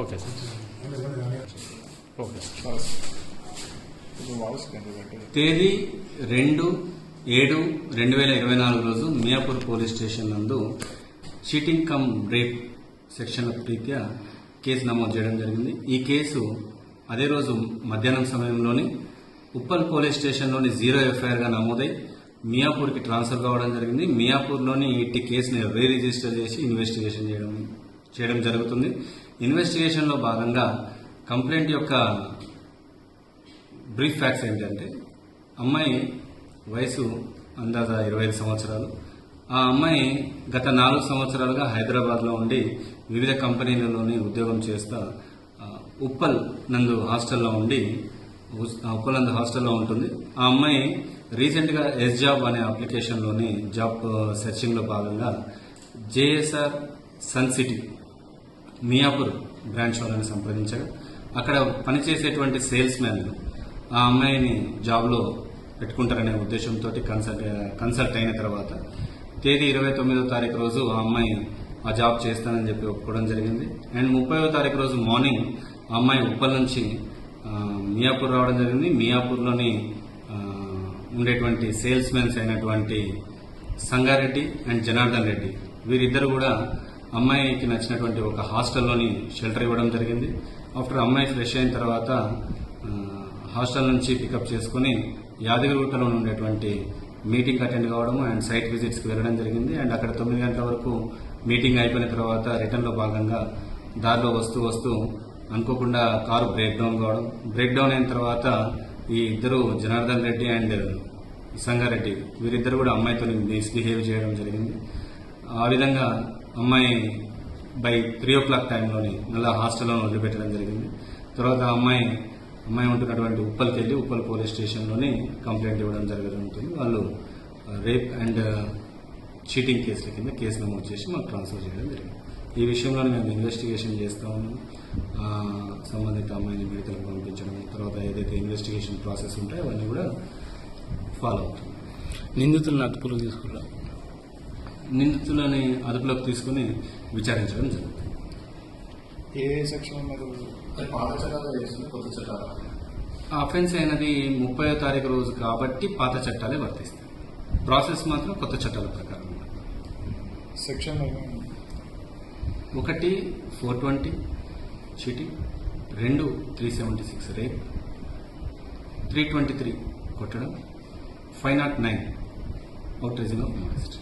Okay okay తేదీ రెండు ఏడు రెండు వేల ఇరవై నాలుగు రోజు మియాపూర్ పోలీస్ స్టేషన్ నందు చీటింగ్ కమ్ రేప్ సెక్షన్ల రీత్యా కేసు నమోదు చేయడం జరిగింది. ఈ కేసు అదే రోజు మధ్యాహ్నం సమయంలోని ఉప్పల్ పోలీస్ స్టేషన్లోని జీరో ఎఫ్ఐఆర్గా నమోదై మియాపూర్కి ట్రాన్స్ఫర్ కావడం జరిగింది. మియాపూర్లోని ఇట్టి కేసుని రీ రిజిస్టర్ చేసి ఇన్వెస్టిగేషన్ చేయడం చేయడం జరుగుతుంది. ఇన్వెస్టిగేషన్లో భాగంగా కంప్లైంట్ యొక్క బ్రీఫ్ ఫ్యాక్ట్స్ ఏంటంటే అమ్మాయి వయసు అందాజ ఇరవై ఐదు సంవత్సరాలు. ఆ అమ్మాయి గత నాలుగు సంవత్సరాలుగా హైదరాబాద్లో ఉండి వివిధ కంపెనీలలోని ఉద్యోగం చేస్తా ఉప్పల్ నందు హాస్టల్లో ఉండి ఉస్- ఉప్పల్ నందు హాస్టల్లో ఉంటుంది. ఆ అమ్మాయి రీసెంట్గా ఎస్ జాబ్ అనే అప్లికేషన్లోని జాబ్ సెర్చింగ్లో భాగంగా JSR Sun City Miyapur branch వాళ్ళని సంప్రదించాడు. అక్కడ పనిచేసేటువంటి సేల్స్ మ్యాన్ ఆ అమ్మాయిని జాబ్లో పెట్టుకుంటారనే ఉద్దేశంతో కన్సల్ట్ కన్సల్ట్ అయిన తర్వాత తేదీ ఇరవై తొమ్మిదో తారీఖు రోజు ఆ అమ్మాయి ఆ జాబ్ చేస్తానని చెప్పి ఒప్పుకోవడం జరిగింది. అండ్ ముప్పైవ తారీఖు రోజు మార్నింగ్ ఆ అమ్మాయి ఉప్పల్ నుంచి మియాపూర్ రావడం జరిగింది. మియాపూర్లోని ఉండేటువంటి సేల్స్ మెన్స్ అయినటువంటి సంగారెడ్డి అండ్ జనార్దన్ రెడ్డి వీరిద్దరు కూడా అమ్మాయికి నచ్చినటువంటి ఒక హాస్టల్లోని షెల్టర్ ఇవ్వడం జరిగింది. ఆఫ్టర్ అమ్మాయి ఫ్రెష్ అయిన తర్వాత హాస్టల్ నుంచి పికప్ చేసుకుని యాదగిరిగుట్టలో ఉండేటువంటి మీటింగ్ అటెండ్ కావడం అండ్ సైట్ విజిట్స్కి వెళ్ళడం జరిగింది. అండ్ అక్కడ తొమ్మిది గంటల వరకు మీటింగ్ అయిపోయిన తర్వాత రిటర్న్లో భాగంగా దారిలో వస్తూ వస్తూ అనుకోకుండా కారు బ్రేక్ డౌన్ కావడం. బ్రేక్ డౌన్ అయిన తర్వాత ఈ ఇద్దరు జనార్దన్ రెడ్డి అండ్ సంగారెడ్డి వీరిద్దరు కూడా అమ్మాయితో మిస్బిహేవ్ చేయడం జరిగింది. ఆ విధంగా అమ్మాయి బై త్రీ ఓ క్లాక్ టైంలోనే మళ్ళీ హాస్టల్లో వదిలిపెట్టడం జరిగింది. తర్వాత ఆ అమ్మాయి అమ్మాయి ఉంటున్నటువంటి ఉప్పల్కి వెళ్ళి ఉప్పల్ పోలీస్ స్టేషన్లోనే కంప్లైంట్ ఇవ్వడం జరుగుతుంది వాళ్ళు రేప్ అండ్ చీటింగ్ కేసుల కింద కేసు నమోదు చేసి మాకు ట్రాన్స్ఫర్ చేయడం జరిగింది. ఈ విషయంలో మేము ఇన్వెస్టిగేషన్ చేస్తా ఉన్నాము సంబంధిత అమ్మాయిని మెడికల్కి పంపించడం తర్వాత ఏదైతే ఇన్వెస్టిగేషన్ ప్రాసెస్ ఉంటాయో అవన్నీ కూడా ఫాలో అవుతుంది నిందితులను అదుపులోకి తీసుకున్నాం నిందితులని అదుపులోకి తీసుకుని విచారించడం జరుగుతుంది. ఏ సెక్షన్ ఉన్నారు పాత చట్టాలు చేస్తుంది కొత్త చట్టాలు. ఆ అఫెన్స్ అయినది ముప్పై తారీఖు రోజు కాబట్టి పాత చట్టాలే వర్తిస్తాయి. ప్రాసెస్ మాత్రం కొత్త చట్టాల ప్రకారం. సెక్షన్ ఒకటి ఫోర్ ట్వంటీ చీటింగ్ రెండు three seventy six rape three twenty three కొట్టడం five not nine out reason of మారెస్ట్